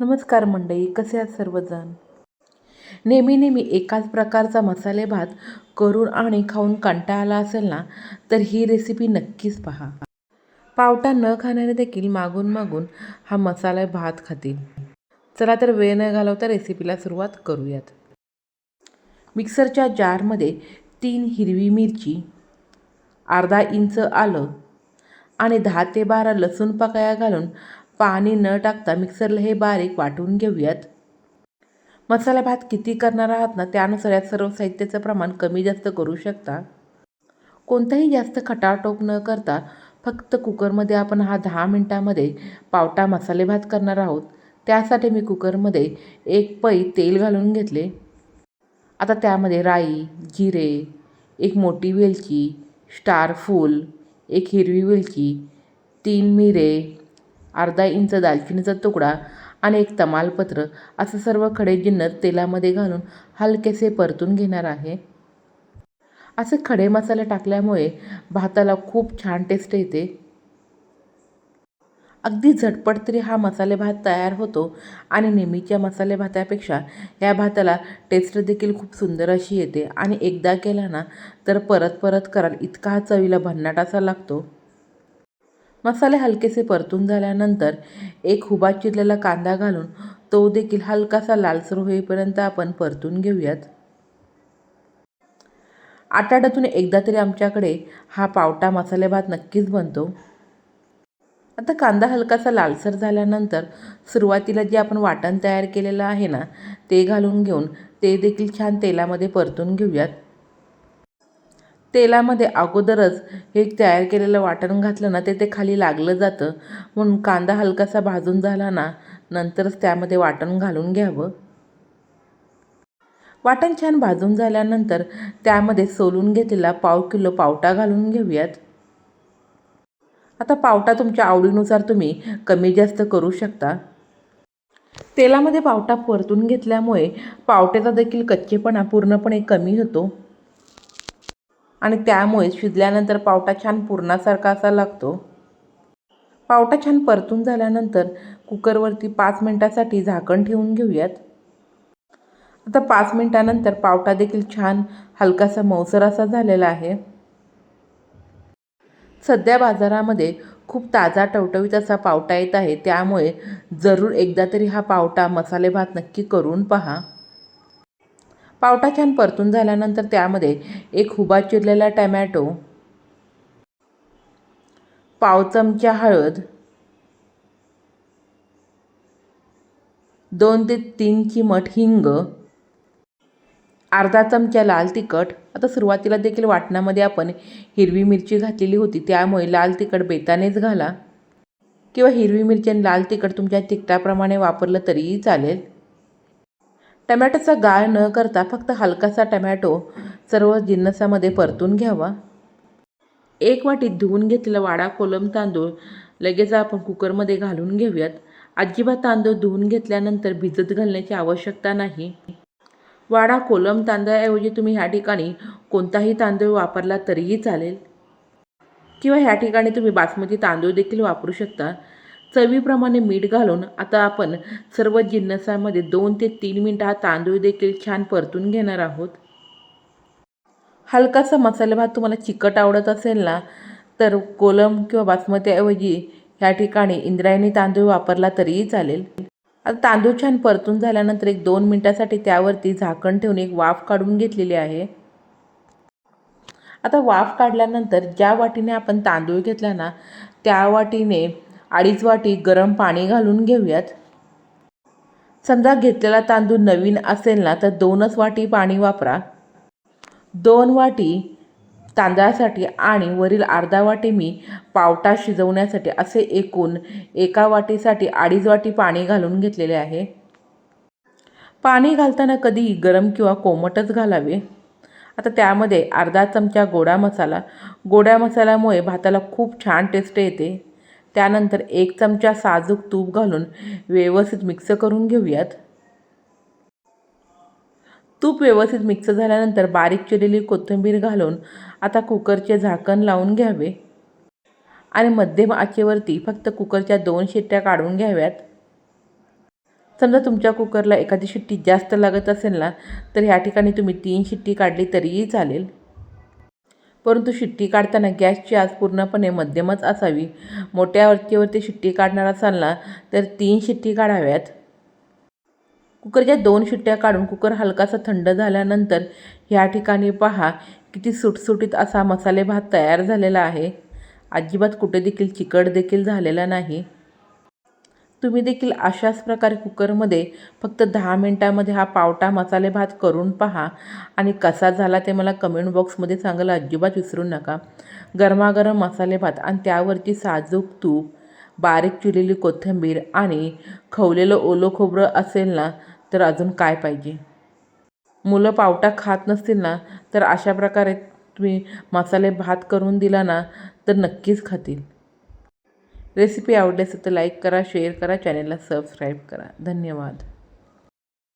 नमस्कार मंडळी कसे आहात सर्वजण? नेहमी नेहमी एकाच प्रकारचा मसाले भात करून आणि खाऊन कंटाळा आला असेल ना तर ही रेसिपी नक्कीच पहा. पावटा न खाणारे देखील मागून मागून हा मसाला भात खातील. चला तर वेळ न घालवता रेसिपीला सुरुवात करूयात. मिक्सरच्या जारमध्ये तीन हिरवी मिरची अर्धा इंच आलं आणि दहा ते बारा लसूण पाकळ्या घालून पाणी न टाकता मिक्सरला हे बारीक वाटून घेऊयात. मसाला भात किती करणार आहात ना त्यानुसार या सर्व साहित्याचं प्रमाण कमी जास्त करू शकता. कोणताही जास्त खटाटोप न करता फक्त कुकरमध्ये आपण हा दहा मिनटामध्ये पावटा मसाले भात करणार आहोत. त्यासाठी मी कुकरमध्ये एक पै तेल घालून घेतले. आता त्यामध्ये राई जिरे एक मोठी वेलची स्टार फूल एक हिरवी वेलची तीन मिरे अर्धा इंच दालचिनीचा तुकडा आणि एक तमालपत्र असं सर्व खडे जिन्नस तेलामध्ये घालून हलकेसे परतून घेणार आहे. असे खडे मसाले टाकल्यामुळे भाताला खूप छान टेस्ट येते. अगदी झटपट तरी हा मसाले भात तयार होतो आणि नेहमीच्या मसाले भातापेक्षा या भाताला टेस्ट देखील खूप सुंदर अशी येते आणि एकदा केला ना तर परत परत कराल इतका हा चवीला भन्नाट असा लागतो. मसाले हलकेसे परतून झाल्यानंतर एक हुबा चिरलेला कांदा घालून तो देखील हलकासा लालसर होईपर्यंत आपण परतून घेऊयात. आठवड्यातून एकदा तरी आमच्याकडे हा पावटा मसाले भात नक्कीच बनतो. आता कांदा हलकासा लालसर झाल्यानंतर सुरुवातीला जे आपण वाटण तयार केलेलं आहे ना ते घालून घेऊन ते देखील छान तेलामध्ये परतून घेऊयात. तेलामध्ये अगोदरच हे तयार केलेलं वाटण घातलं ना ते ते खाली लागलं जातं. म्हणून कांदा हलकासा भाजून झाला ना नंतरच त्यामध्ये वाटण घालून घ्यावं. वाटण छान भाजून झाल्यानंतर त्यामध्ये सोलून घेतलेला पाव किलो पावटा घालून घेऊयात. आता पावटा तुमच्या आवडीनुसार तुम्ही कमी जास्त करू शकता. तेलामध्ये पावटा परतून घेतल्यामुळे पावट्याचा देखील कच्चेपणा पूर्णपणे कमी होतो. आणि त्यामुळे शिजल्यानंतर पावटा छान पुरणासारखा असा लागतो. पावटा छान परतून झाल्यानंतर कुकरवरती पाच मिनटासाठी झाकण ठेवून घेऊयात. आता पाच मिनटानंतर पावटा देखील छान हलकासा मौसर असा झालेला आहे. सध्या बाजारामध्ये खूप ताजा टवटवीत असा पावटा येत आहे. त्यामुळे जरूर एकदा तरी हा पावटा मसाले भात नक्की करून पहा. पावटा छान परतून झाल्यानंतर त्यामध्ये एक हुबा चिरलेला टमॅटो पाव चमचा हळद दोन ते तीन चिमट हिंग अर्धा चमचा लाल तिखट. आता सुरुवातीला देखील वाटणामध्ये आपण हिरवी मिरची घातलेली होती त्यामुळे लाल तिखट बेतानेच घाला. किंवा हिरवी मिरची आणि लाल तिखट तुमच्या तिखटाप्रमाणे वापरलं तरीही चालेल. टमॅटोचा गाळ न करता फक्त हलकासा टमॅटो सर्व जिन्नसामध्ये परतून घ्यावा. एक वाटीत धुवून घेतलेला वाडा कोलम तांदूळ लगेच आपण कुकरमध्ये घालून घेऊयात. अजिबात तांदूळ धुवून घेतल्यानंतर भिजत घालण्याची आवश्यकता नाही. वाडा कोलम तांदळाऐवजी तुम्ही ह्या ठिकाणी कोणताही तांदूळ वापरला तरीही चालेल. किंवा ह्या ठिकाणी तुम्ही बासमती तांदूळ देखील वापरू शकता. चवीप्रमाणे मीठ घालून आता आपण सर्व जिन्नसामध्ये दोन ते तीन मिनटं हा तांदूळ देखील छान परतून घेणार आहोत. हलकासा मसाला भात तुम्हाला चिकट आवडत असेल ना तर कोलम किंवा बासमतीऐवजी ह्या ठिकाणी इंद्रायणी तांदूळ वापरला तरीही चालेल. आता तांदूळ छान परतून झाल्यानंतर एक दोन मिनटासाठी त्यावरती झाकण ठेवून एक वाफ काढून घेतलेली आहे. आता वाफ काढल्यानंतर ज्या वाटीने आपण तांदूळ घेतला ना त्या वाटीने अडीच वाटी गरम पाणी घालून घेऊयात. समजा घेतलेला तांदूळ नवीन असेल ना तर दोनच वाटी पाणी वापरा. दोन वाटी तांदळासाठी आणि वरील अर्धा वाटी मी पावटा शिजवण्यासाठी असे एकूण एका वाटीसाठी अडीच वाटी पाणी घालून घेतलेले आहे. पाणी घालताना कधी गरम किंवा कोमटच घालावे. आता त्यामध्ये अर्धा चमचा गोडा मसाला. गोड्या मसाल्यामुळे भाताला खूप छान टेस्ट येते. त्यानंतर एक चमचा साजूक तूप घालून व्यवस्थित मिक्स करून घेऊयात. तूप व्यवस्थित मिक्स झाल्यानंतर बारीक चिरलेली कोथिंबीर घालून आता कुकरचे झाकण लावून घ्यावे. आणि मध्यम आचेवरती फक्त कुकरच्या दोन शिट्ट्या काढून घ्याव्यात. समजा तुमच्या कुकरला एखादी शिट्टी जास्त लागत असेल ना तर ह्या ठिकाणी तुम्ही तीन शिट्टी काढली तरीही चालेल. परंतु शिट्टी काढताना गॅसची आज पूर्णपणे मध्यमच असावी. मोठ्या वरतीवरती शिट्टी काढणार असाल ना तर तीन शिट्टी काढाव्यात. कुकरच्या दोन शिट्ट्या काढून कुकर हलकासा थंड झाल्यानंतर ह्या ठिकाणी पहा किती सुटसुटीत असा मसाले भात तयार झालेला आहे. अजिबात कुठे देखील चिकट देखील झालेला नाही. तुम्ही देखील अशाच प्रकारे कुकरमध्ये फक्त दहा मिनटामध्ये हा पावटा मसाले भात करून पहा. आणि कसा झाला ते मला कमेंट बॉक्समध्ये सांगायला अजिबात विसरू नका. गरमागरम मसाले भात आणि त्यावरती साजूक तूप बारीक चिरलेली कोथिंबीर आणि खवलेलं ओलं खोबरं असेल ना तर अजून काय पाहिजे? मुलं पावटा खात नसतील ना तर अशा प्रकारे तुम्ही मसाले भात करून दिला ना तर नक्कीच खातील. रेसिपी आवडली असेल तर लाईक करा शेअर करा चॅनेलला सबस्क्राईब करा. धन्यवाद.